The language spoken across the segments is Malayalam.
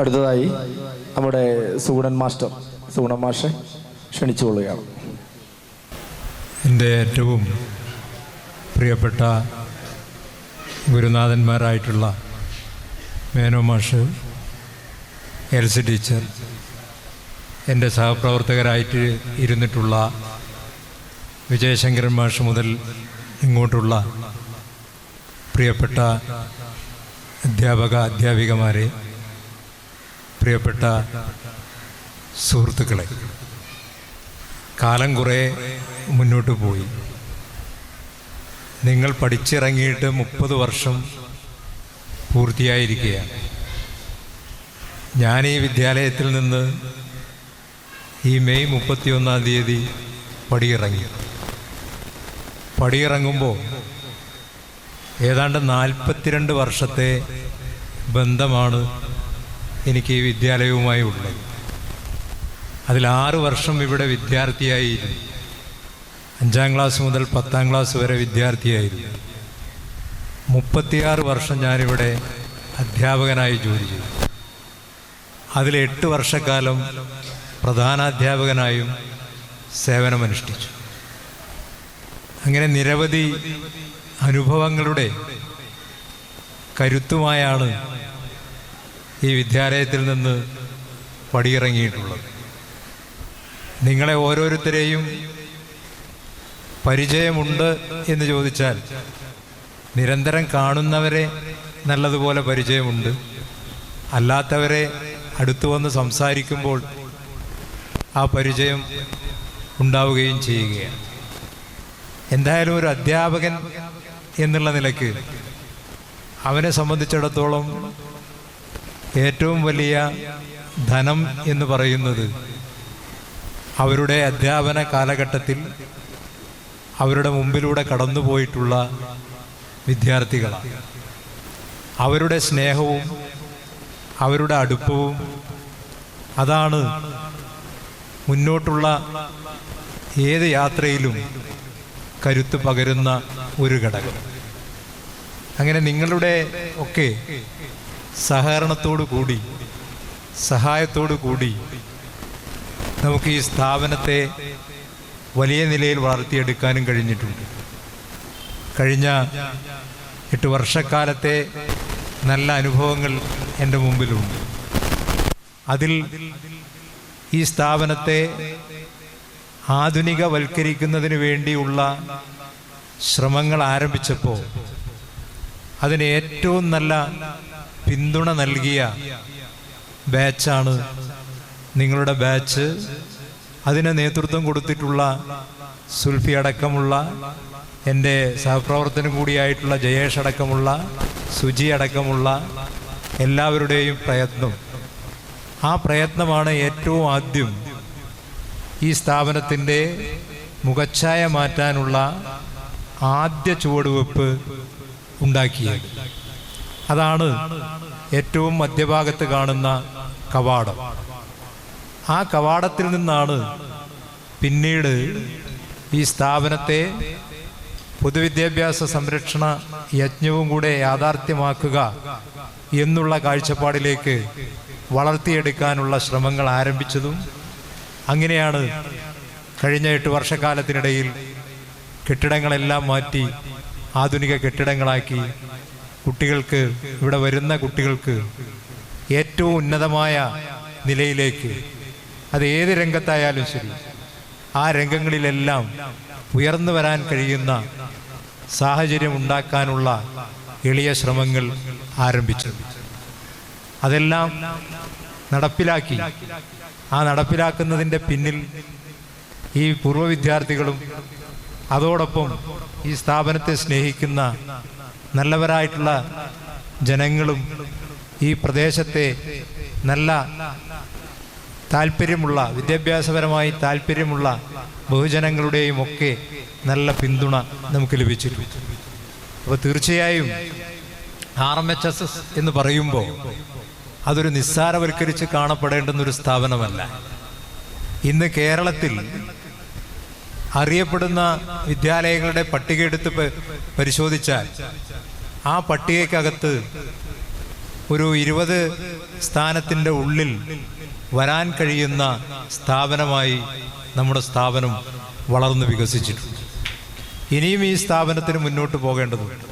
അടുത്തതായി നമ്മുടെ സുഗുണൻ മാസ്റ്റർ. സുഗുണൻ മാഷെ ക്ഷണിച്ചുകൊള്ളുകയാണ്. എന്റെ ഏറ്റവും പ്രിയപ്പെട്ട ഗുരുനാഥന്മാരായിട്ടുള്ള മേനോ മാഷ് എൽസി ടീച്ചർ എന്റെ സഹപ്രവർത്തകരായിട്ട് ഇരുന്നിട്ടുള്ള വിജയശങ്കരൻ മാഷ് മുതൽ ഇങ്ങോട്ടുള്ള പ്രിയപ്പെട്ട അധ്യാപക അധ്യാപികമാരെ പ്രിയപ്പെട്ട സുഹൃത്തുക്കളെ കാലം കുറേ മുന്നോട്ട് പോയി. നിങ്ങൾ പഠിച്ചിറങ്ങിയിട്ട് മുപ്പത് വർഷം പൂർത്തിയായിരിക്കുകയാണ്. ഞാൻ ഈ വിദ്യാലയത്തിൽ നിന്ന് ഈ മെയ് മുപ്പത്തിയൊന്നാം തീയതി പടിയിറങ്ങി. പടിയിറങ്ങുമ്പോൾ ഏതാണ്ട് നാൽപ്പത്തിരണ്ട് വർഷത്തെ ബന്ധമാണ് എനിക്ക് ഈ വിദ്യാലയവുമായി ഉള്ളത്. അതിൽ ആറ് വർഷം ഇവിടെ വിദ്യാർത്ഥിയായിരുന്നു. അഞ്ചാം ക്ലാസ് മുതൽ പത്താം ക്ലാസ് വരെ വിദ്യാർത്ഥിയായിരുന്നു. മുപ്പത്തിയാറ് വർഷം ഞാനിവിടെ അധ്യാപകനായി ജോലി ചെയ്തു. അതിൽ എട്ട് വർഷക്കാലം പ്രധാനാധ്യാപകനായും സേവനമനുഷ്ഠിച്ചു. അങ്ങനെ നിരവധി അനുഭവങ്ങളുടെ കരുത്തുമായാണ് ഈ വിദ്യാലയത്തിൽ നിന്ന് പടിയിറങ്ങിയിട്ടുള്ളത്. നിങ്ങളെ ഓരോരുത്തരെയും പരിചയമുണ്ട് എന്ന് ചോദിച്ചാൽ നിരന്തരം കാണുന്നവരെ നല്ലതുപോലെ പരിചയമുണ്ട്. അല്ലാത്തവരെ അടുത്തു വന്ന് സംസാരിക്കുമ്പോൾ ആ പരിചയം ഉണ്ടാവുകയും ചെയ്യുകയാണ്. എന്തായാലും ഒരു അധ്യാപകൻ എന്നുള്ള നിലയ്ക്ക് അവനെ സംബന്ധിച്ചിടത്തോളം ഏറ്റവും വലിയ ധനം എന്ന് പറയുന്നത് അവരുടെ അധ്യാപന കാലഘട്ടത്തിൽ അവരുടെ മുമ്പിലൂടെ കടന്നുപോയിട്ടുള്ള വിദ്യാർത്ഥികളാണ്. അവരുടെ സ്നേഹവും അവരുടെ അടുപ്പവും അതാണ് മുന്നോട്ടുള്ള ഏത് യാത്രയിലും കരുത്ത് പകരുന്ന ഒരു ഘടകം. അങ്ങനെ നിങ്ങളുടെ ഒക്കെ സഹകരണത്തോടു കൂടി സഹായത്തോടു കൂടി നമുക്ക് ഈ സ്ഥാപനത്തെ വലിയ നിലയിൽ വളർത്തിയെടുക്കാനും കഴിഞ്ഞിട്ടുണ്ട്. കഴിഞ്ഞ എട്ട് വർഷക്കാലത്തെ നല്ല അനുഭവങ്ങൾ എന്റെ മുമ്പിലുണ്ട്. അതിൽ ഈ സ്ഥാപനത്തെ ആധുനികവൽക്കരിക്കുന്നതിന് വേണ്ടിയുള്ള ശ്രമങ്ങൾ ആരംഭിച്ചപ്പോൾ അതിന് ഏറ്റവും നല്ല പിന്തുണ നൽകിയ ബാച്ചാണ് നിങ്ങളുടെ ബാച്ച്. അതിന് നേതൃത്വം കൊടുത്തിട്ടുള്ള സുൽഫി അടക്കമുള്ള എന്റെ സഹപ്രവർത്തനം കൂടിയായിട്ടുള്ള ജയേഷ് അടക്കമുള്ള സുജി അടക്കമുള്ള എല്ലാവരുടെയും പ്രയത്നം. ആ പ്രയത്നമാണ് ഏറ്റവും ആദ്യം ഈ സ്ഥാപനത്തിന്റെ മുഖച്ഛായ മാറ്റാനുള്ള ആദ്യ ചുവടുവെപ്പ് ഉണ്ടാക്കിയത്. അതാണ് ഏറ്റവും മധ്യഭാഗത്ത് കാണുന്ന കവാടം. ആ കവാടത്തിൽ നിന്നാണ് പിന്നീട് ഈ സ്ഥാപനത്തെ പൊതുവിദ്യാഭ്യാസ സംരക്ഷണ യജ്ഞവും കൂടെ യാഥാർത്ഥ്യമാക്കുക എന്നുള്ള കാഴ്ചപ്പാടിലേക്ക് വളർത്തിയെടുക്കാനുള്ള ശ്രമങ്ങൾ ആരംഭിച്ചതും അങ്ങനെയാണ് കഴിഞ്ഞ എട്ട് വർഷക്കാലത്തിനിടയിൽ കെട്ടിടങ്ങളെല്ലാം മാറ്റി ആധുനിക കെട്ടിടങ്ങളാക്കി കുട്ടികൾക്ക് ഇവിടെ വരുന്ന കുട്ടികൾക്ക് ഏറ്റവും ഉന്നതമായ നിലയിലേക്ക് അത് ഏത് രംഗത്തായാലും ശരി ആ രംഗങ്ങളിലെല്ലാം ഉയർന്നു വരാൻ കഴിയുന്ന സാഹചര്യം ഉണ്ടാക്കാനുള്ള എളിയ ശ്രമങ്ങൾ ആരംഭിച്ചു അതെല്ലാം നടപ്പിലാക്കി. ആ നടപ്പിലാക്കുന്നതിന്റെ പിന്നിൽ ഈ പൂർവ വിദ്യാർത്ഥികളും അതോടൊപ്പം ഈ സ്ഥാപനത്തെ സ്നേഹിക്കുന്ന നല്ലവരായിട്ടുള്ള ജനങ്ങളും ഈ പ്രദേശത്തെ നല്ല താല്പര്യമുള്ള വിദ്യാഭ്യാസപരമായി താല്പര്യമുള്ള ബഹുജനങ്ങളുടെയും ഒക്കെ നല്ല പിന്തുണ നമുക്ക് ലഭിച്ചിട്ടുണ്ട് അപ്പോൾ തീർച്ചയായും R M H S S എന്ന് പറയുമ്പോൾ അതൊരു നിസ്സാരവൽക്കരിച്ച് കാണപ്പെടേണ്ടുന്നൊരു സ്ഥാപനമല്ല. ഇന്ന് കേരളത്തിൽ അറിയപ്പെടുന്ന വിദ്യാലയങ്ങളുടെ പട്ടിക എടുത്ത് പരിശോധിച്ചാൽ ആ പട്ടികയ്ക്കകത്ത് ഒരു ഇരുപത് സ്ഥാനത്തിന്റെ ഉള്ളിൽ വരാൻ കഴിയുന്ന സ്ഥാപനമായി നമ്മുടെ സ്ഥാപനം വളർന്നു വികസിച്ചിട്ടുണ്ട്. ഇനിയും ഈ സ്ഥാപനത്തിന് മുന്നോട്ട് പോകേണ്ടതുണ്ട്.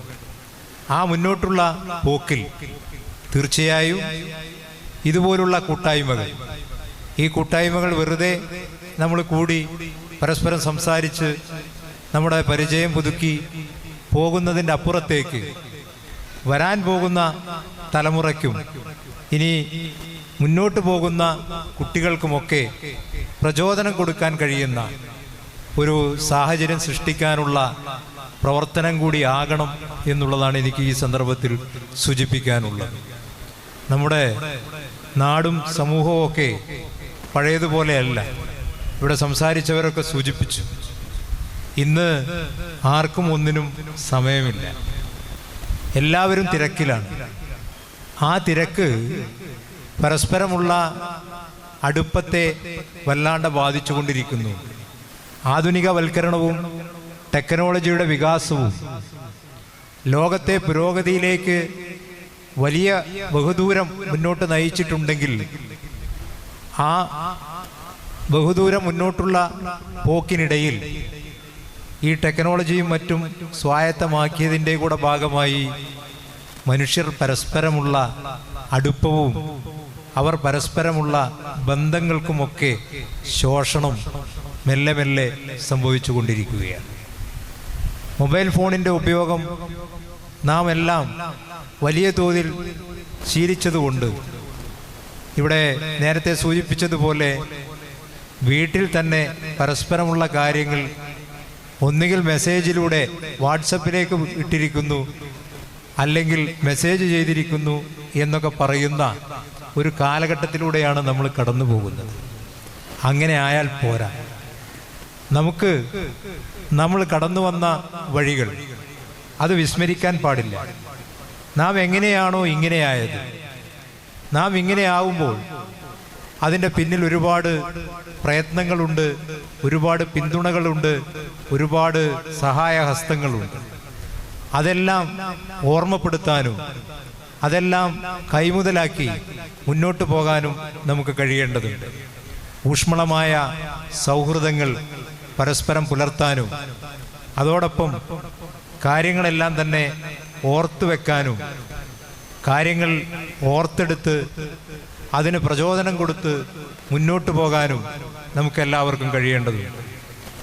ആ മുന്നോട്ടുള്ള പോക്കിൽ തീർച്ചയായും ഇതുപോലുള്ള കൂട്ടായ്മകൾ ഈ കൂട്ടായ്മകൾ വെറുതെ നമ്മൾ കൂടി പരസ്പരം സംസാരിച്ച് നമ്മുടെ പരിചയം പുതുക്കി പോകുന്നതിന്റെ അപ്പുറത്തേക്ക് വരാൻ പോകുന്ന തലമുറയ്ക്കും ഇനി മുന്നോട്ട് പോകുന്ന കുട്ടികൾക്കുമൊക്കെ പ്രചോദനം കൊടുക്കാൻ കഴിയുന്ന ഒരു സാഹചര്യം സൃഷ്ടിക്കാനുള്ള പ്രവർത്തനം കൂടി ആകണം എന്നുള്ളതാണ് എനിക്ക് ഈ സന്ദർഭത്തിൽ സൂചിപ്പിക്കാനുള്ളത്. നമ്മുടെ നാടും സമൂഹവും ഒക്കെ പഴയതുപോലെയല്ല ഇവിടെ സംസാരിച്ചവരൊക്കെ സൂചിപ്പിച്ചു. ഇന്ന് ആർക്കും ഒന്നിനും സമയമില്ല. എല്ലാവരും തിരക്കിലാണ്. ആ തിരക്ക് പരസ്പരമുള്ള അടുപ്പത്തെ വല്ലാണ്ട് ബാധിച്ചുകൊണ്ടിരിക്കുന്നു. ആധുനികവൽക്കരണവും ടെക്നോളജിയുടെ വികാസവും ലോകത്തെ പുരോഗതിയിലേക്ക് വലിയ ബഹുദൂരം മുന്നോട്ട് നയിച്ചിട്ടുണ്ടെങ്കിൽ ആ ബഹുദൂരം മുന്നോട്ടുള്ള പോക്കിനിടയിൽ ഈ ടെക്നോളജിയും മറ്റും സ്വായത്തമാക്കിയതിന്റെ കൂടെ ഭാഗമായി മനുഷ്യർ പരസ്പരമുള്ള അടുപ്പവും അവർ പരസ്പരമുള്ള ബന്ധങ്ങൾക്കുമൊക്കെ ശോഷണം മെല്ലെ മെല്ലെ സംഭവിച്ചു കൊണ്ടിരിക്കുകയാണ്. മൊബൈൽ ഫോണിന്റെ ഉപയോഗം നാം എല്ലാം വലിയ തോതിൽ ശീലിച്ചതുകൊണ്ട് ഇവിടെ നേരത്തെ സൂചിപ്പിച്ചതുപോലെ വീട്ടിൽ തന്നെ പരസ്പരമുള്ള കാര്യങ്ങൾ ഒന്നുകിൽ മെസ്സേജിലൂടെ വാട്സപ്പിലേക്ക് ഇട്ടിരിക്കുന്നു അല്ലെങ്കിൽ മെസ്സേജ് ചെയ്തിരിക്കുന്നു എന്നൊക്കെ പറയുന്ന ഒരു കാലഘട്ടത്തിലൂടെയാണ് നമ്മൾ കടന്നു പോകുന്നത്. അങ്ങനെ ആയാൽ പോരാ. നമുക്ക് നമ്മൾ കടന്നു വന്ന വഴികൾ അത് വിസ്മരിക്കാൻ പാടില്ല. നാം എങ്ങനെയാണോ ഇങ്ങനെയായത്. നാം ഇങ്ങനെയാവുമ്പോൾ അതിന്റെ പിന്നിൽ ഒരുപാട് പ്രയത്നങ്ങളുണ്ട് ഒരുപാട് പിന്തുണകളുണ്ട് ഒരുപാട് സഹായഹസ്തങ്ങളുണ്ട്. അതെല്ലാം ഓർമ്മപ്പെടുത്താനും അതെല്ലാം കൈമുതലാക്കി മുന്നോട്ട് പോകാനും നമുക്ക് കഴിയേണ്ടതുണ്ട്. ഊഷ്മളമായ സൗഹൃദങ്ങൾ പരസ്പരം പുലർത്താനും അതോടൊപ്പം കാര്യങ്ങളെല്ലാം തന്നെ ഓർത്തു വെക്കാനും കാര്യങ്ങൾ ഓർത്തെടുത്ത് അതിന് പ്രചോദനം കൊടുത്ത് മുന്നോട്ട് പോകാനും നമുക്കെല്ലാവർക്കും കഴിയേണ്ടതുണ്ട്.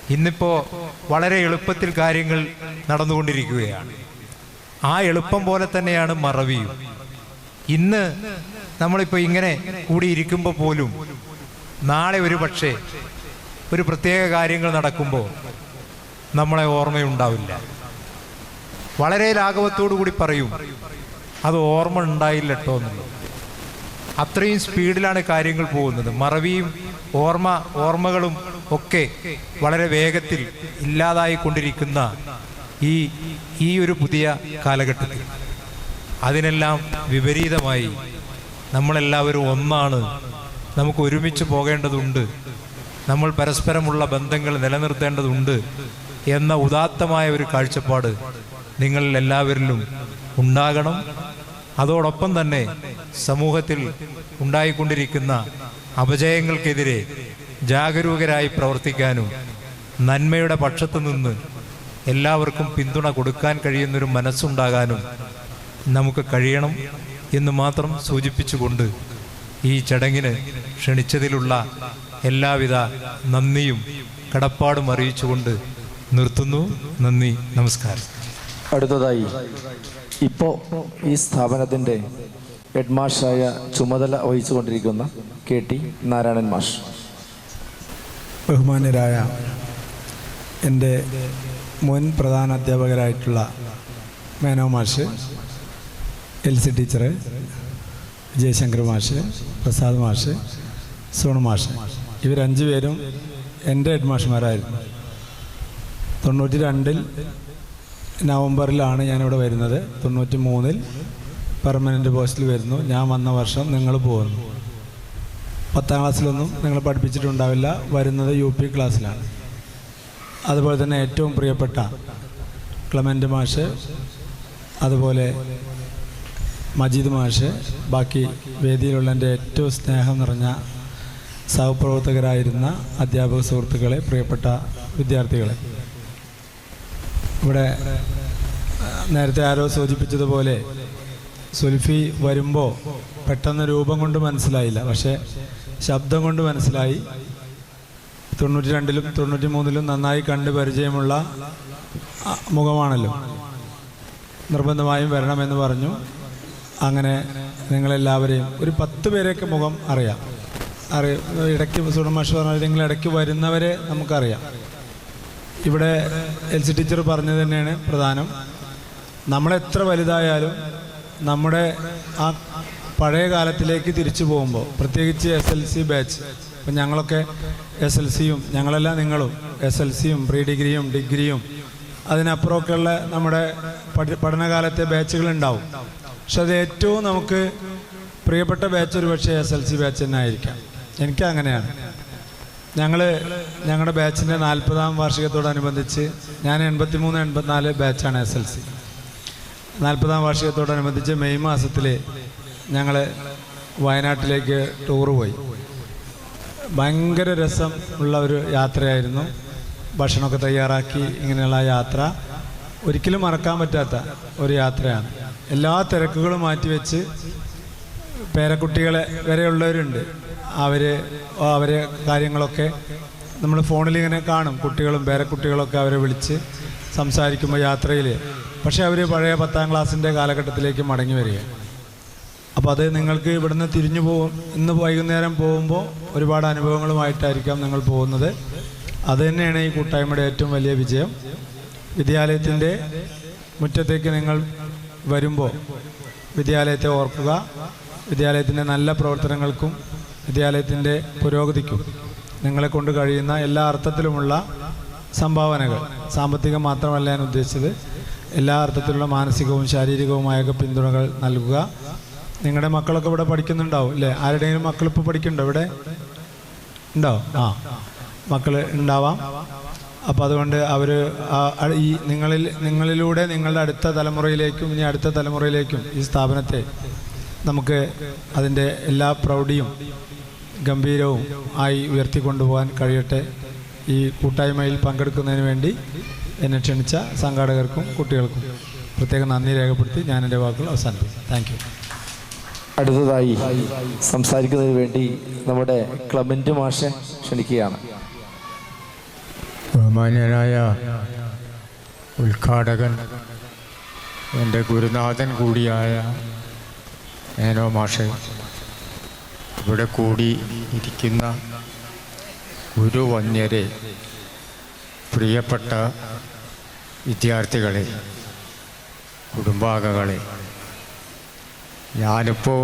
ഇന്നിപ്പോൾ വളരെ എളുപ്പത്തിൽ കാര്യങ്ങൾ നടന്നുകൊണ്ടിരിക്കുകയാണ്. ആ എളുപ്പം പോലെ തന്നെയാണ് മറവിയും. ഇന്ന് നമ്മളിപ്പോൾ ഇങ്ങനെ കൂടിയിരിക്കുമ്പോൾ പോലും നാളെ ഒരു പക്ഷേ ഒരു പ്രത്യേക കാര്യങ്ങൾ നടക്കുമ്പോൾ നമ്മളെ ഓർമ്മയുണ്ടാവില്ല. വളരെ ലാഘവത്തോടു കൂടി പറയും അത് ഓർമ്മ ഉണ്ടായില്ലട്ടോ എന്നുള്ളത്. അത്രയും സ്പീഡിലാണ് കാര്യങ്ങൾ പോകുന്നത്. മറവിയും ഓർമ്മ ഓർമ്മകളും ഒക്കെ വളരെ വേഗത്തിൽ ഇല്ലാതായിക്കൊണ്ടിരിക്കുന്ന ഈ ഈ ഒരു പുതിയ കാലഘട്ടത്തിൽ. അതിനെല്ലാം വിപരീതമായി നമ്മളെല്ലാവരും ഒന്നാണ്. നമുക്ക് ഒരുമിച്ച് പോകേണ്ടതുണ്ട്. നമ്മൾ പരസ്പരമുള്ള ബന്ധങ്ങൾ നിലനിർത്തേണ്ടതുണ്ട് എന്ന ഉദാത്തമായ ഒരു കാഴ്ചപ്പാട് നിങ്ങളിൽ എല്ലാവരിലും ഉണ്ടാകണം. അതോടൊപ്പം തന്നെ സമൂഹത്തിൽ ഉണ്ടായിക്കൊണ്ടിരിക്കുന്ന അപജയങ്ങൾക്കെതിരെ ജാഗരൂകരായി പ്രവർത്തിക്കാനും നന്മയുടെ പക്ഷത്തു നിന്ന് എല്ലാവർക്കും പിന്തുണ കൊടുക്കാൻ കഴിയുന്നൊരു മനസ്സുണ്ടാകാനും നമുക്ക് കഴിയണം എന്ന് മാത്രം സൂചിപ്പിച്ചുകൊണ്ട് ഈ ചടങ്ങിന് ക്ഷണിച്ചതിലുള്ള എല്ലാവിധ നന്ദിയും കടപ്പാടും അറിയിച്ചുകൊണ്ട് നിർത്തുന്നു. നന്ദി നമസ്കാരം. അടുത്തതായി ഇപ്പോ ഈ സ്ഥാപനത്തിന്റെ ഹെഡ് മാഷായ ചുമതല വഹിച്ചുകൊണ്ടിരിക്കുന്ന കെ ടി നാരായണൻ മാഷ്. ബഹുമാന്യരായ എന്റെ മുൻ പ്രധാന അധ്യാപകരായിട്ടുള്ള മേനോ മാഷ് എൽ സി ടീച്ചർ ജയശങ്കർ മാഷ് പ്രസാദ് മാഷ് സോണു മാഷ് ഇവരഞ്ചു പേരും എന്റെ ഹെഡ് മാഷ്മാരായിരുന്നു തൊണ്ണൂറ്റി രണ്ടിൽ നവംബറിലാണ് ഞാനിവിടെ വരുന്നത്. തൊണ്ണൂറ്റി മൂന്നിൽ പെർമനന്റ് പോസ്റ്റിൽ വരുന്നു. ഞാൻ വന്ന വർഷം നിങ്ങൾ പോകുന്നു. പത്താം ക്ലാസ്സിലൊന്നും നിങ്ങൾ പഠിപ്പിച്ചിട്ടുണ്ടാവില്ല. വരുന്നത് യു പി ക്ലാസ്സിലാണ് അതുപോലെ തന്നെ ഏറ്റവും പ്രിയപ്പെട്ട ക്ലമന്റ് മാഷ് അതുപോലെ മജീദ് മാഷ് ബാക്കി വേദിയിലുള്ള എന്റെ ഏറ്റവും സ്നേഹം നിറഞ്ഞ സഹപ്രവർത്തകരായിരുന്ന അധ്യാപക സുഹൃത്തുക്കളെ പ്രിയപ്പെട്ട വിദ്യാർത്ഥികളെ. ഇവിടെ നേരത്തെ ആരോ സൂചിപ്പിച്ചതുപോലെ സുൽഫി വരുമ്പോൾ പെട്ടെന്ന് രൂപം കൊണ്ട് മനസ്സിലായില്ല. പക്ഷേ ശബ്ദം കൊണ്ട് മനസ്സിലായി. തൊണ്ണൂറ്റി രണ്ടിലും തൊണ്ണൂറ്റി മൂന്നിലും നന്നായി കണ്ട് പരിചയമുള്ള മുഖമാണല്ലോ. നിർബന്ധമായും വരണമെന്ന് പറഞ്ഞു. അങ്ങനെ നിങ്ങളെല്ലാവരെയും ഒരു പത്ത് പേരെയൊക്കെ മുഖം അറിയാം. അറിയ ഇടയ്ക്ക് സുണമാഷ് പറഞ്ഞാൽ നിങ്ങൾ ഇടയ്ക്ക് വരുന്നവരെ നമുക്കറിയാം. ഇവിടെ എൽ സി ടീച്ചർ പറഞ്ഞത് തന്നെയാണ് പ്രധാനം. നമ്മളെത്ര വലുതായാലും നമ്മുടെ ആ പഴയ കാലത്തിലേക്ക് തിരിച്ചു പോകുമ്പോൾ പ്രത്യേകിച്ച് എസ് എൽ സി ബാച്ച് ഇപ്പം ഞങ്ങളൊക്കെ എസ് എൽ സിയും ഞങ്ങളല്ല നിങ്ങളും എസ് എൽ സിയും പ്രീ ഡിഗ്രിയും ഡിഗ്രിയും അതിനപ്പുറമൊക്കെയുള്ള നമ്മുടെ പഠി പഠനകാലത്തെ ബാച്ചുകൾ ഉണ്ടാവും. പക്ഷെ അത് ഏറ്റവും നമുക്ക് പ്രിയപ്പെട്ട ബാച്ച് ഒരു പക്ഷേ എസ് എൽ സി ബാച്ച് തന്നെ ആയിരിക്കാം. എനിക്ക് അങ്ങനെയാണ്. ഞങ്ങൾ ഞങ്ങളുടെ ബാച്ചിന്റെ നാൽപ്പതാം വാർഷികത്തോടനുബന്ധിച്ച് ഞാൻ എൺപത്തി മൂന്ന് എൺപത്തിനാല് ബാച്ചാണ് എസ് എൽ സി നാൽപ്പതാം വാർഷികത്തോടനുബന്ധിച്ച് മെയ് മാസത്തിൽ ഞങ്ങൾ വയനാട്ടിലേക്ക് ടൂർ പോയി. ഭയങ്കര രസം ഉള്ള ഒരു യാത്രയായിരുന്നു. ഭക്ഷണമൊക്കെ തയ്യാറാക്കി ഇങ്ങനെയുള്ള യാത്ര. ഒരിക്കലും മറക്കാൻ പറ്റാത്ത ഒരു യാത്രയാണ്. എല്ലാ തിരക്കുകളും മാറ്റിവെച്ച് പേരക്കുട്ടികളെ വരെയുള്ളവരുണ്ട്. അവർ അവരെ കാര്യങ്ങളൊക്കെ നമ്മൾ ഫോണിൽ ഇങ്ങനെ കാണും. കുട്ടികളും പേരക്കുട്ടികളൊക്കെ അവരെ വിളിച്ച് സംസാരിക്കുമ്പോൾ യാത്രയിൽ പക്ഷേ അവർ പഴയ പത്താം ക്ലാസ്സിന്റെ കാലഘട്ടത്തിലേക്ക് മടങ്ങി വരിക. അപ്പോൾ അത് നിങ്ങൾക്ക് ഇവിടുന്ന് തിരിഞ്ഞു പോകും. ഇന്ന് വൈകുന്നേരം പോകുമ്പോൾ ഒരുപാട് അനുഭവങ്ങളുമായിട്ടായിരിക്കാം നിങ്ങൾ പോകുന്നത്. അത് തന്നെയാണ് ഈ കൂട്ടായ്മയുടെ ഏറ്റവും വലിയ വിജയം. വിദ്യാലയത്തിന്റെ മുറ്റത്തേക്ക് നിങ്ങൾ വരുമ്പോൾ വിദ്യാലയത്തെ ഓർക്കുക. വിദ്യാലയത്തിന്റെ നല്ല പ്രവർത്തനങ്ങൾക്കും വിദ്യാലയത്തിന്റെ പുരോഗതിക്കും നിങ്ങളെ കൊണ്ട് കഴിയുന്ന എല്ലാ അർത്ഥത്തിലുമുള്ള സംഭാവനകൾ. സാമ്പത്തികം മാത്രമല്ല ഞാൻ ഉദ്ദേശിച്ചത്. എല്ലാ അർത്ഥത്തിലുള്ള മാനസികവും ശാരീരികവുമായ പിന്തുണകൾ നൽകുക. നിങ്ങളുടെ മക്കളൊക്കെ ഇവിടെ പഠിക്കുന്നുണ്ടാവും അല്ലേ ആരുടെയെങ്കിലും മക്കൾ ഇപ്പോൾ പഠിക്കുന്നുണ്ടോ ഇവിടെ? ഉണ്ടോ? ആ. മക്കൾ ഉണ്ടാവാം. അപ്പോൾ അതുകൊണ്ട് അവർ ഈ നിങ്ങളിൽ നിങ്ങളിലൂടെ നിങ്ങളുടെ അടുത്ത തലമുറയിലേക്കും ഇനി അടുത്ത തലമുറയിലേക്കും ഈ സ്ഥാപനത്തെ നമുക്ക് അതിന്റെ എല്ലാ പ്രൗഢിയും ഗംഭീരവും ആയി ഉയർത്തിക്കൊണ്ടുപോകാൻ കഴിയട്ടെ. ഈ കൂട്ടായ്മയിൽ പങ്കെടുക്കുന്നതിന് വേണ്ടി എന്നെ ക്ഷണിച്ച സംഘാടകർക്കും കുട്ടികൾക്കും പ്രത്യേകം നന്ദി രേഖപ്പെടുത്തി ഞാൻ എന്റെ വാക്കുകൾ അവസാനിപ്പിക്കും താങ്ക് യു അടുത്തതായി സംസാരിക്കുന്നതിന് വേണ്ടി നമ്മുടെ ക്ലബിന്റെ മാഷെ ക്ഷണിക്കുകയാണ്. ബഹുമാന്യനായ ഉദ്ഘാടകൻ എന്റെ ഗുരുനാഥൻ കൂടിയായ മേനോ മാഷ് ഇവിടെ കൂടി ഇരിക്കുന്ന ഗുരുവന്യരെ പ്രിയപ്പെട്ട വിദ്യാർത്ഥികളെ കുടുംബാംഗങ്ങളെ ഞാനിപ്പോൾ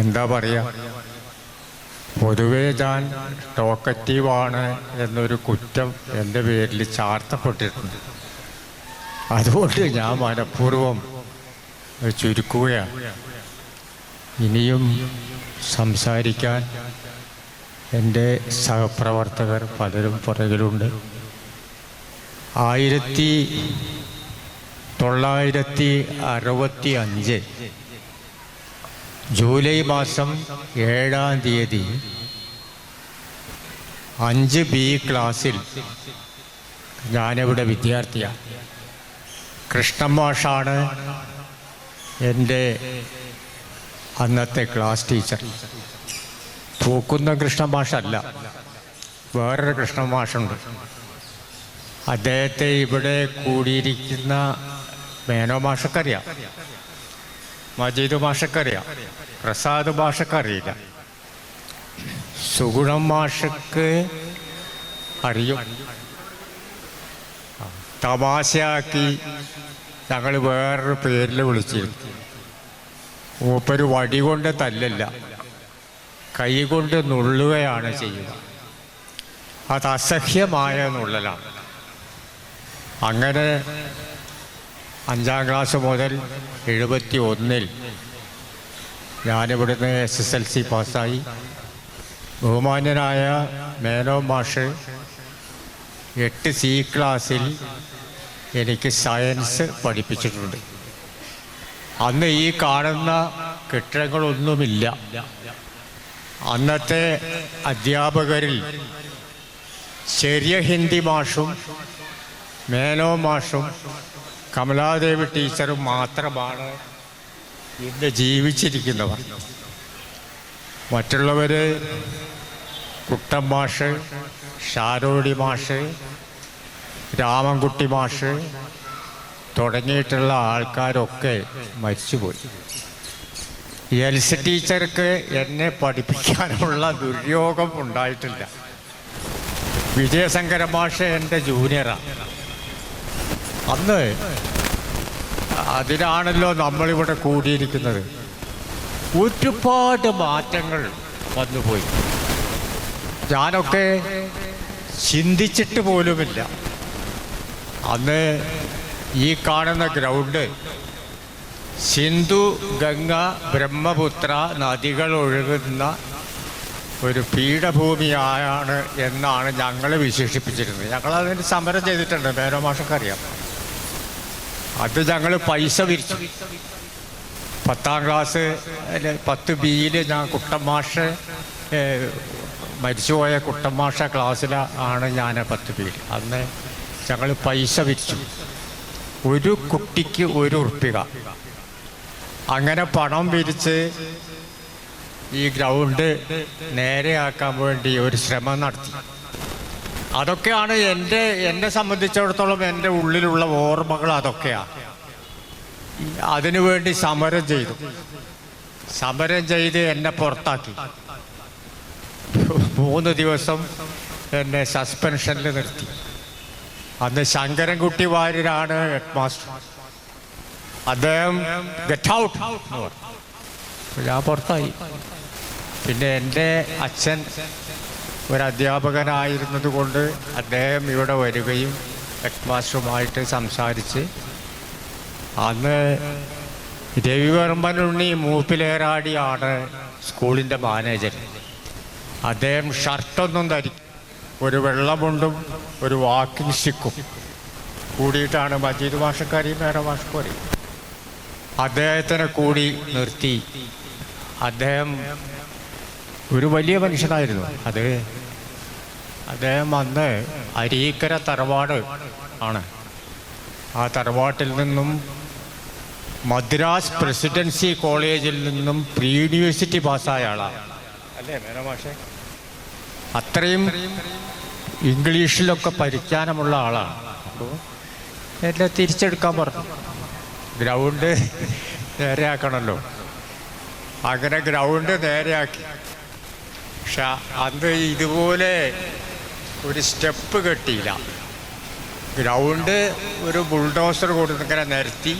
എന്താ പറയുക പൊതുവേ ഞാൻ ടോക്കറ്റീവാണ് എന്നൊരു കുറ്റം എന്റെ പേരിൽ ചാർത്തപ്പെട്ടിട്ടുണ്ട്. അതുകൊണ്ട് ഞാൻ മനഃപൂർവം ചുരുക്കുകയാണ്. ഇനിയും സംസാരിക്കാൻ എന്റെ സഹപ്രവർത്തകർ പലരും പുറകിലുണ്ട്. ആയിരത്തി തൊള്ളായിരത്തി അറുപത്തി അഞ്ച് ജൂലൈ മാസം ഏഴാം തീയതി അഞ്ച് ബി ക്ലാസ്സിൽ ഞാനിവിടെ വിദ്യാർത്ഥിയാണ് കൃഷ്ണമാഷാണ് എന്റെ അന്നത്തെ ക്ലാസ് ടീച്ചർ. തൂക്കുന്ന കൃഷ്ണമാഷല്ല. വേറൊരു കൃഷ്ണമാഷുണ്ട്. അദ്ദേഹത്തെ ഇവിടെ കൂടിയിരിക്കുന്ന മേനോ ഭാഷക്കറിയാം മജീദ് ഭാഷക്കറിയാം പ്രസാദ് മാഷക്കറിയില്ല. സുഗുണം മാഷക്ക് അറിയും. തമാശയാക്കി ഞങ്ങൾ വേറൊരു പേരിൽ വിളിച്ചിരുന്നു. മൂപ്പര് വടി കൊണ്ട് തല്ലല്ല. കൈ കൊണ്ട് നുള്ളുകയാണ് ചെയ്യുക. അത് അസഹ്യമായ നുള്ളലാണ്. അങ്ങനെ അഞ്ചാം ക്ലാസ് മുതൽ എഴുപത്തി ഒന്നിൽ ഞാനിവിടുന്ന് എസ് എസ് എൽ സി പാസ്സായി. ബഹുമാന്യനായ മേനോ മാഷ് എട്ട് സി ക്ലാസ്സിൽ എനിക്ക് സയൻസ് പഠിപ്പിച്ചിട്ടുണ്ട്. അന്ന് ഈ കാണുന്ന കെട്ടിടങ്ങളൊന്നുമില്ല. അന്നത്തെ അധ്യാപകരിൽ ചെറിയ ഹിന്ദി മാഷും മേനോ മാഷും കമലാദേവി ടീച്ചറും മാത്രമാണ് ഇന്ന് ജീവിച്ചിരിക്കുന്നവർ. മറ്റുള്ളവർ കുട്ടം മാഷ് ഷാരോടി മാഷ് രാമൻകുട്ടി മാഷ് തുടങ്ങിയിട്ടുള്ള ആൾക്കാരൊക്കെ മരിച്ചുപോയി. എൽസി ടീച്ചർക്ക് എന്നെ പഠിപ്പിക്കാനുള്ള ദുര്യോഗം ഉണ്ടായിട്ടില്ല. വിജയശങ്കര മാഷ എന്റെ ജൂനിയറാണ് അന്ന് അതിനാണല്ലോ നമ്മളിവിടെ കൂടിയിരിക്കുന്നത്. ഒരുപാട് മാറ്റങ്ങൾ വന്നുപോയി. ഞാനൊക്കെ ചിന്തിച്ചിട്ട് പോലുമില്ല. അന്ന് ഈ കാണുന്ന ഗ്രൗണ്ട് സിന്ധു ഗംഗ ബ്രഹ്മപുത്ര നദികൾ ഒഴുകുന്ന ഒരു പീഠഭൂമിയാണ് എന്നാണ് ഞങ്ങൾ വിശേഷിപ്പിച്ചിരുന്നത്. ഞങ്ങൾ അതിന് സമരം ചെയ്തിട്ടുണ്ട്. മേനോ മാഷക്കറിയാം. അത് ഞങ്ങൾ പൈസ വിരിച്ചു. പത്താം ക്ലാസ് പത്ത് ബിയിൽ ഞാൻ കുട്ടമാഷ് മരിച്ചുപോയ കുട്ടമാഷ ക്ലാസ്സിലാണ് ഞാൻ പത്ത് ബിയിൽ അന്ന് ഞങ്ങൾ പൈസ വിരിച്ചു. ഒരു കുട്ടിക്ക് ഒരു ഉറുപ്പിക. അങ്ങനെ പണം പിരിച്ച് ഈ ഗ്രൗണ്ട് നേരെയാക്കാൻ വേണ്ടി ഒരു ശ്രമം നടത്തി. അതൊക്കെയാണ് എന്റെ എന്നെ സംബന്ധിച്ചിടത്തോളം എന്റെ ഉള്ളിലുള്ള ഓർമ്മകൾ അതൊക്കെയാണ് അതിനുവേണ്ടി സമരം ചെയ്തു. സമരം ചെയ്ത് എന്നെ പുറത്താക്കി. മൂന്ന് ദിവസം എന്നെ സസ്പെൻഷനിൽ നിർത്തി. അന്ന് ശങ്കരൻകുട്ടി വാര്യരാണ് ഹെഡ് മാസ്റ്റർ അദ്ദേഹം ഗെറ്റ് ഔട്ട് ഞാൻ പുറത്തായി. പിന്നെ എന്റെ അച്ഛൻ ഒരു അധ്യാപകനായിരുന്നത് കൊണ്ട് അദ്ദേഹം ഇവിടെ വരികയും ഹെഡ് മാസ്റ്ററുമായിട്ട് സംസാരിച്ച്. അന്ന് രവിവർമ്മനുണ്ണി മൂപ്പിലേറാടിയാണ് സ്കൂളിന്റെ മാനേജർ. അദ്ദേഹം ഷർട്ടൊന്നും ധരിക്കും ഒരു വെള്ളമുണ്ടും ഒരു വാക്കിംഗ് സ്റ്റിക്കും. കൂടിയിട്ടാണ് മജീദ് ഭാഷക്കാരെയും വേറെ ഭാഷക്കാരിയും അദ്ദേഹത്തിനെ കൂടി നിർത്തി. അദ്ദേഹം ഒരു വലിയ മനുഷ്യനായിരുന്നു. അത് അദ്ദേഹം അന്ന് അരീക്കര തറവാട് ആണ്. ആ തറവാട്ടിൽ നിന്നും മദ്രാസ് പ്രസിഡൻസി കോളേജിൽ നിന്നും പ്രീ യൂണിവേഴ്സിറ്റി പാസ്സായ ആളാണ് അല്ലേ അത്രയും ഇംഗ്ലീഷിലൊക്കെ പരിജ്ഞാനമുള്ള ആളാണ് അപ്പോൾ എല്ലാം തിരിച്ചെടുക്കാൻ പറഞ്ഞു. ഗ്രൗണ്ട് നേരെയാക്കണമല്ലോ അങ്ങനെ ഗ്രൗണ്ട് നേരെയാക്കി. പക്ഷെ അന്ന് ഇതുപോലെ ഒരു സ്റ്റെപ്പ് കെട്ടിയില്ല. ഗ്രൗണ്ട് ഒരു ബുൾഡോസർ കൊടുത്ത് ഇങ്ങനെ നിരത്തി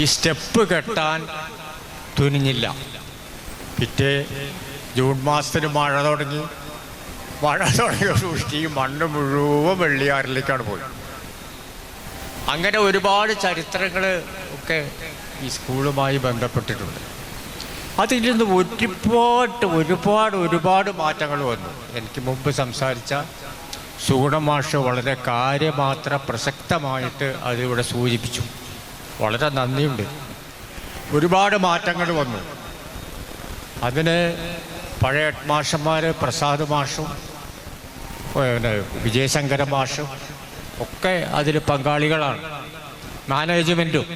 ഈ സ്റ്റെപ്പ് കെട്ടാൻ തുനിഞ്ഞില്ല. പിറ്റേ ജൂൺ മാസത്തിൽ മഴ തുടങ്ങി. മഴ തുടങ്ങിയ സൂക്ഷിച്ച് ഈ മണ്ണ് മുഴുവൻ വെള്ളിയാറിലേക്കാണ് പോയി അങ്ങനെ ഒരുപാട് ചരിത്രങ്ങൾ ഒക്കെ ഈ സ്കൂളുമായി ബന്ധപ്പെട്ടിട്ടുണ്ട്. അതിൽ നിന്ന് ഒരുപാട് ഒരുപാട് ഒരുപാട് മാറ്റങ്ങൾ വന്നു. എനിക്ക് മുമ്പ് സംസാരിച്ച സുഗുണമാഷ് വളരെ കാര്യമാത്ര പ്രസക്തമായിട്ട് അതിവിടെ സൂചിപ്പിച്ചു. വളരെ നന്ദിയുണ്ട്. ഒരുപാട് മാറ്റങ്ങൾ വന്നു. അതിന് പഴയ മാഷന്മാർ പ്രസാദ് മാഷും പിന്നെ വിജയശങ്കര മാഷും ഒക്കെ അതിൽ പങ്കാളികളാണ്. മാനേജ്മെന്റും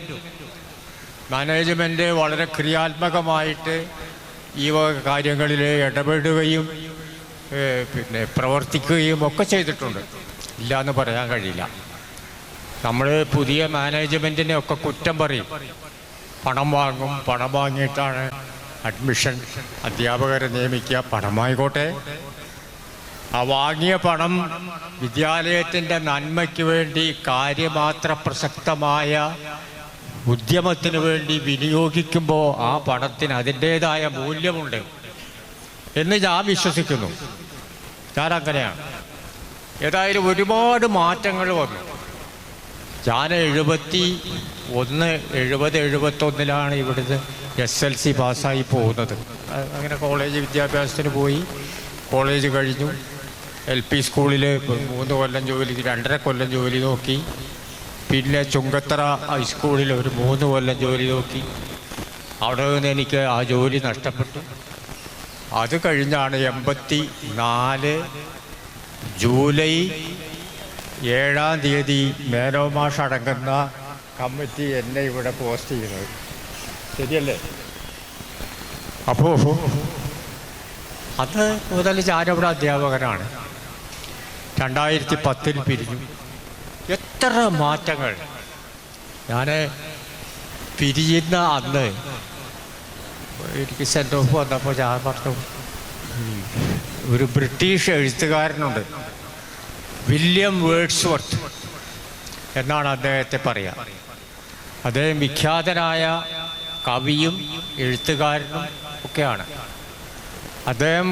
മാനേജ്മെന്റ് വളരെ ക്രിയാത്മകമായിട്ട് ഈ കാര്യങ്ങളിൽ ഇടപെടുകയും പിന്നെ പ്രവർത്തിക്കുകയും ഒക്കെ ചെയ്തിട്ടുണ്ട്. ഇല്ല എന്ന് പറയാൻ കഴിയില്ല. നമ്മൾ പുതിയ മാനേജ്മെന്റിനെ ഒക്കെ കുറ്റം പറയും. പണം വാങ്ങും പണം വാങ്ങിയിട്ടാണ് അഡ്മിഷൻ അധ്യാപകരെ നിയമിക്കുക പണമായിക്കോട്ടെ. ആ വാങ്ങിയ പണം വിദ്യാലയത്തിന്റെ നന്മയ്ക്ക് വേണ്ടി കാര്യമാത്ര പ്രസക്തമായ ഉദ്യമത്തിന് വേണ്ടി വിനിയോഗിക്കുമ്പോൾ ആ പണത്തിന് അതിന്റേതായ മൂല്യമുണ്ട് എന്ന് ഞാൻ വിശ്വസിക്കുന്നു. ഞാൻ അങ്ങനെയാണ്. ഏതായാലും ഒരുപാട് മാറ്റങ്ങൾ വന്നു. ഞാൻ എഴുപത്തി ഒന്ന് എഴുപത് എഴുപത്തൊന്നിലാണ് ഇവിടുന്ന് എസ് എൽ സി പാസ്സായി പോകുന്നത്. അങ്ങനെ കോളേജ് വിദ്യാഭ്യാസത്തിന് പോയി. കോളേജ് കഴിഞ്ഞു. എൽ പി സ്കൂളിൽ മൂന്ന് കൊല്ലം ജോലി രണ്ടര കൊല്ലം ജോലി നോക്കി. പിന്നെ ചുങ്കത്തറ ഹൈസ്കൂളിൽ ഒരു മൂന്ന് കൊല്ലം ജോലി നോക്കി. അവിടെ നിന്ന് എനിക്ക് ആ ജോലി നഷ്ടപ്പെട്ടു. അത് കഴിഞ്ഞാണ് എൺപത്തി നാല് ജൂലൈ ഏഴാം തീയതി മേനോമാഷ അടങ്ങുന്ന കമ്മിറ്റി എന്നെ ഇവിടെ പോസ്റ്റ് ചെയ്യുന്നത്. ശരിയല്ലേ? അപ്പോൾ അത് മുതൽ ഞാനിവിടെ അധ്യാപകനാണ്. രണ്ടായിരത്തി പത്തിൽ പിരിഞ്ഞു. എത്ര മാറ്റങ്ങൾ. ഞാൻ പിരിയുന്ന അന്ന് എനിക്ക് സെന്റ് ഓഫ് വന്നപ്പോൾ ഞാൻ പറഞ്ഞു ഒരു ബ്രിട്ടീഷ് എഴുത്തുകാരനുണ്ട് വില്യം വേർഡ്സ്വർത്ത് എന്നാണ് അദ്ദേഹത്തെ പറയുക അദ്ദേഹം വിഖ്യാതനായ കവിയും എഴുത്തുകാരനും ഒക്കെയാണ്. അദ്ദേഹം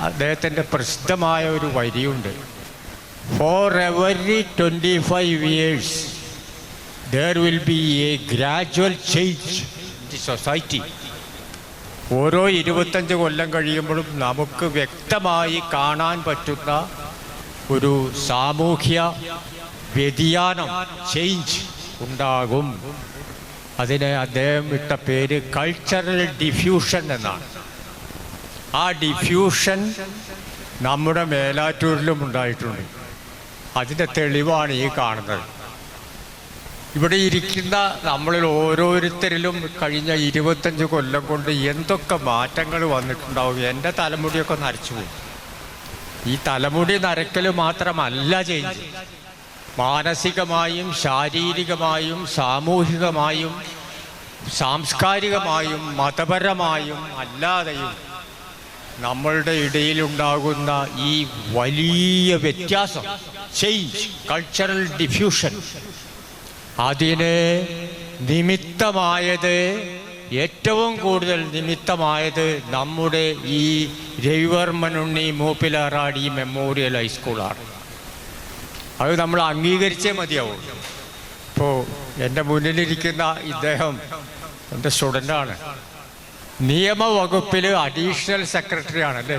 അദ്ദേഹത്തിന്റെ പ്രസിദ്ധമായ ഒരു വരിയുണ്ട്. For every twenty five years there will be a gradual change the society ഓരോ ഇരുപത്തഞ്ച് കൊല്ലം കഴിയുമ്പോഴും നമുക്ക് വ്യക്തമായി കാണാൻ പറ്റുന്ന ഒരു സാമൂഹ്യ വ്യതിയാനം ചേഞ്ച് ഉണ്ടാകും. അതിന് അദ്ദേഹം ഇട്ട പേര് കൾച്ചറൽ ഡിഫ്യൂഷൻ എന്നാണ്. ആ ഡിഫ്യൂഷൻ നമ്മുടെ മേലാറ്റൂരിലും ഉണ്ടായിട്ടുണ്ട്. അതിന്റെ തെളിവാണ് ഈ കാണുന്നത്. ഇവിടെ ഇരിക്കുന്ന നമ്മളിൽ ഓരോരുത്തരിലും കഴിഞ്ഞ ഇരുപത്തഞ്ച് കൊല്ലം കൊണ്ട് എന്തൊക്കെ മാറ്റങ്ങൾ വന്നിട്ടുണ്ടാവും എന്റെ തലമുടിയൊക്കെ നരച്ചു പോകും ഈ തലമുടി നരക്കൽ മാത്രമല്ല ചേഞ്ച് മാനസികമായും ശാരീരികമായും സാമൂഹികമായും സാംസ്കാരികമായും മതപരമായും അല്ലാതെയും നമ്മളുടെ ഇടയിലുണ്ടാകുന്ന ഈ വലിയ വ്യത്യാസം. ചേഞ്ച് കൾച്ചറൽ ഡിഫ്യൂഷൻ അതിന് നിമിത്തമായത് ഏറ്റവും കൂടുതൽ നിമിത്തമായത് നമ്മുടെ ഈ രവിവർമ്മനുണ്ണി മൂപ്പിലാറാടി മെമ്മോറിയൽ ഹൈസ്കൂളാണ്. അത് നമ്മൾ അംഗീകരിച്ചേ മതിയാവും. ഇപ്പോൾ എന്റെ മുന്നിലിരിക്കുന്ന ഇദ്ദേഹം എന്റെ സ്റ്റുഡന്റാണ് നിയമവകുപ്പിൽ അഡീഷണൽ സെക്രട്ടറി ആണല്ലേ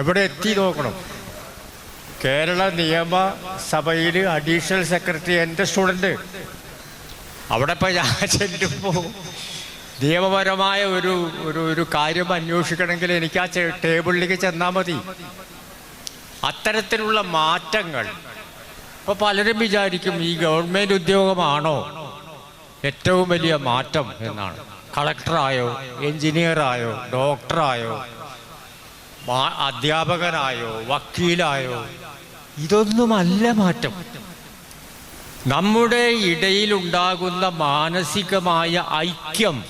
എവിടെ എത്തി നോക്കണം? കേരള നിയമസഭയിൽ അഡീഷണൽ സെക്രട്ടറി എന്റെ സ്റ്റുഡന്റ് അവിടെ ഇപ്പോൾ ഞാൻ ചെല്ലുമ്പോൾ നിയമപരമായ ഒരു ഒരു ഒരു കാര്യം അന്വേഷിക്കണമെങ്കിൽ എനിക്ക് ആ ടേബിളിലേക്ക് ചെന്നാൽ മതി. അത്തരത്തിലുള്ള മാറ്റങ്ങൾ ഇപ്പോൾ പലരും വിചാരിക്കും ഈ ഗവൺമെന്റ് ഉദ്യോഗമാണോ ഏറ്റവും വലിയ മാറ്റം എന്നാണ്. കളക്ടറായോ എഞ്ചിനീയറായോ ഡോക്ടറായോ അധ്യാപകനായോ വക്കീലായോ ഇതൊന്നുമല്ല മാറ്റം. നമ്മുടെ ഇടയിലുണ്ടാകുന്ന മാനസികമായ ഐക്യം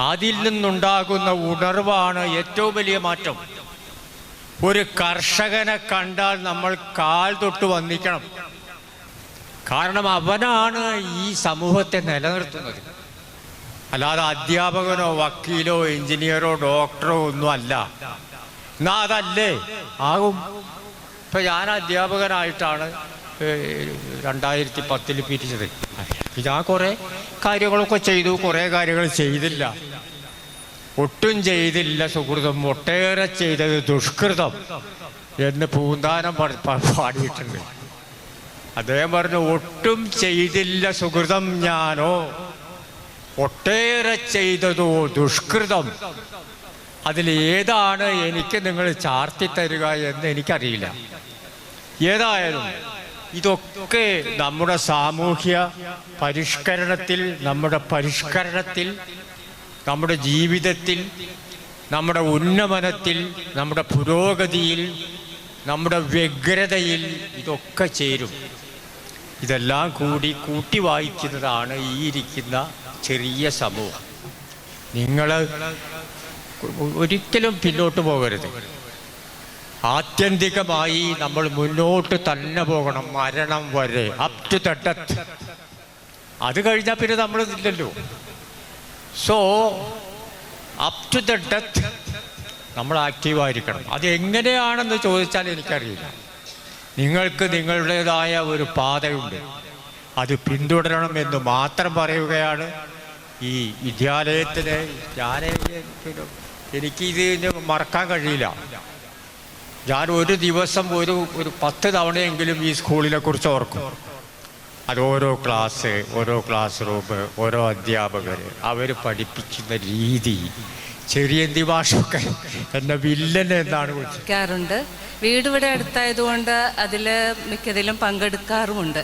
അതിൽ നിന്നുണ്ടാകുന്ന ഉണർവാണ് ഏറ്റവും വലിയ മാറ്റം. ഒരു കർഷകനെ കണ്ടാൽ നമ്മൾ കാൽ തൊട്ട് വന്നിക്കണം കാരണം അവനാണ് ഈ സമൂഹത്തെ നിലനിർത്തുന്നത്. അല്ലാതെ അധ്യാപകനോ വക്കീലോ എഞ്ചിനീയറോ ഡോക്ടറോ ഒന്നും അല്ല എന്നാ അതല്ലേ? ആകും. ഇപ്പൊ ഞാൻ അധ്യാപകനായിട്ടാണ് രണ്ടായിരത്തി പത്തിൽ പിരിച്ചത്. ഞാൻ കുറേ കാര്യങ്ങളൊക്കെ ചെയ്തു. കുറേ കാര്യങ്ങൾ ചെയ്തില്ല. ഒട്ടും ചെയ്തില്ല സുഹൃതം. ഒട്ടേറെ ചെയ്തത് ദുഷ്കൃതം എന്ന് പൂന്താനം പാടിയിട്ടുണ്ട്. അദ്ദേഹം പറഞ്ഞു ഒട്ടും ചെയ്തില്ല സുഹൃതം ഞാനോ. ഒട്ടേറെ ചെയ്തതോ ദുഷ്കൃതം. അതിൽ ഏതാണ് എനിക്ക് നിങ്ങൾ ചാർത്തി തരിക എന്ന് എനിക്കറിയില്ല. ഏതായാലും ഇതൊക്കെ നമ്മുടെ സാമൂഹ്യ പരിഷ്കരണത്തിൽ നമ്മുടെ പരിഷ്കരണത്തിൽ നമ്മുടെ ജീവിതത്തിൽ നമ്മുടെ ഉന്നമനത്തിൽ നമ്മുടെ പുരോഗതിയിൽ നമ്മുടെ വ്യഗ്രതയിൽ ഇതൊക്കെ ചേരും. ഇതെല്ലാം കൂടി കൂട്ടി വായിക്കുന്നതാണ് ഈ ഇരിക്കുന്ന ചെറിയ സമൂഹം. നിങ്ങൾ ഒരിക്കലും പിന്നോട്ട് പോകരുത്. ആത്യന്തികമായി നമ്മൾ മുന്നോട്ട് തന്നെ പോകണം മരണം വരെ അപ് ടു ദ ഡെത്ത് അത് കഴിഞ്ഞാൽ പിന്നെ നമ്മൾ ഇല്ലല്ലോ so up to the death നമ്മൾ ആക്റ്റീവായിരിക്കണം അത് എങ്ങനെയാണെന്ന് ചോദിച്ചാൽ എനിക്കറിയില്ല. നിങ്ങൾക്ക് നിങ്ങളുടേതായ ഒരു പാതയുണ്ട്. അത് പിന്തുടരണം എന്ന് മാത്രം പറയുകയാണ് ഈ വിദ്യാലയത്തിന് ഞാൻ എനിക്കിത് മറക്കാൻ കഴിയില്ല. ഞാൻ ഒരു ദിവസം ഒരു ഒരു പത്ത് തവണയെങ്കിലും ഈ സ്കൂളിനെ കുറിച്ച് ഓർക്കും. അത് ഓരോ ക്ലാസ് ഓരോ ക്ലാസ് റൂം ഓരോ അധ്യാപകർ അവർ പഠിപ്പിക്കുന്ന രീതി. ചെറിയന്തി ഭാഷയൊക്കെ എന്നെ വില്ലൻ എന്നാണ് വിളിക്കാറുണ്ട് വീട് ഇവിടെ അടുത്തായതുകൊണ്ട് അതിൽ മിക്കതിലും പങ്കെടുക്കാറുമുണ്ട്.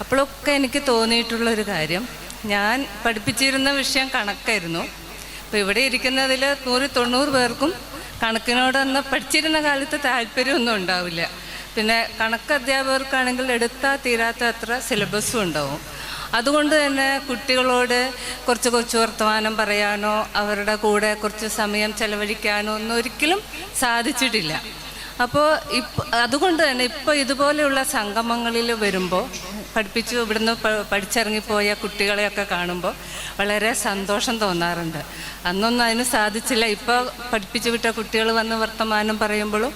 അപ്പോഴൊക്കെ എനിക്ക് തോന്നിയിട്ടുള്ളൊരു കാര്യം. ഞാൻ പഠിപ്പിച്ചിരുന്ന വിഷയം കണക്കായിരുന്നു. അപ്പോൾ ഇവിടെ ഇരിക്കുന്നതിൽ നൂറ് തൊണ്ണൂറ് പേർക്കും കണക്കിനോടൊന്ന് പഠിച്ചിരുന്ന കാലത്ത് താല്പര്യമൊന്നും ഉണ്ടാവില്ല. പിന്നെ കണക്ക് അധ്യാപകർക്കാണെങ്കിൽ എടുത്താൽ തീരാത്ത അത്ര സിലബസും ഉണ്ടാവും. അതുകൊണ്ട് തന്നെ കുട്ടികളോട് കുറച്ച് കുറച്ച് വർത്തമാനം പറയാനോ അവരുടെ കൂടെ കുറച്ച് സമയം ചെലവഴിക്കാനോ ഒന്നും ഒരിക്കലും സാധിച്ചിട്ടില്ല. അപ്പോൾ ഇപ്പം അതുകൊണ്ട് തന്നെ ഇപ്പോൾ ഇതുപോലെയുള്ള സംഗമങ്ങളിൽ വരുമ്പോൾ പഠിപ്പിച്ചു. ഇവിടുന്ന് പഠിച്ചിറങ്ങിപ്പോയ കുട്ടികളെയൊക്കെ കാണുമ്പോൾ വളരെ സന്തോഷം തോന്നാറുണ്ട്. അന്നൊന്നും അതിന് സാധിച്ചില്ല. ഇപ്പോൾ പഠിപ്പിച്ചു വിട്ട കുട്ടികൾ വന്ന് വർത്തമാനം പറയുമ്പോഴും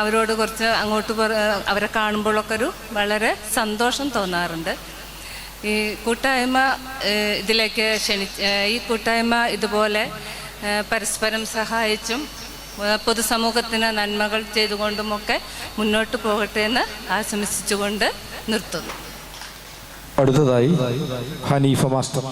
അവരോട് കുറച്ച് അങ്ങോട്ട് അവരെ കാണുമ്പോഴൊക്കെ ഒരു വളരെ സന്തോഷം തോന്നാറുണ്ട്. ഈ കൂട്ടായ്മ ഇതിലേക്ക് ക്ഷണി ഈ കൂട്ടായ്മ ഇതുപോലെ പരസ്പരം സഹായിച്ചും പൊതുസമൂഹത്തിന് നന്മകൾ ചെയ്തുകൊണ്ടുമൊക്കെ മുന്നോട്ട് പോകട്ടെ എന്ന് ആശംസിച്ചുകൊണ്ട് നിർത്തുന്നു. അടുത്തതായി ഹനീഫ മാസ്റ്റർ.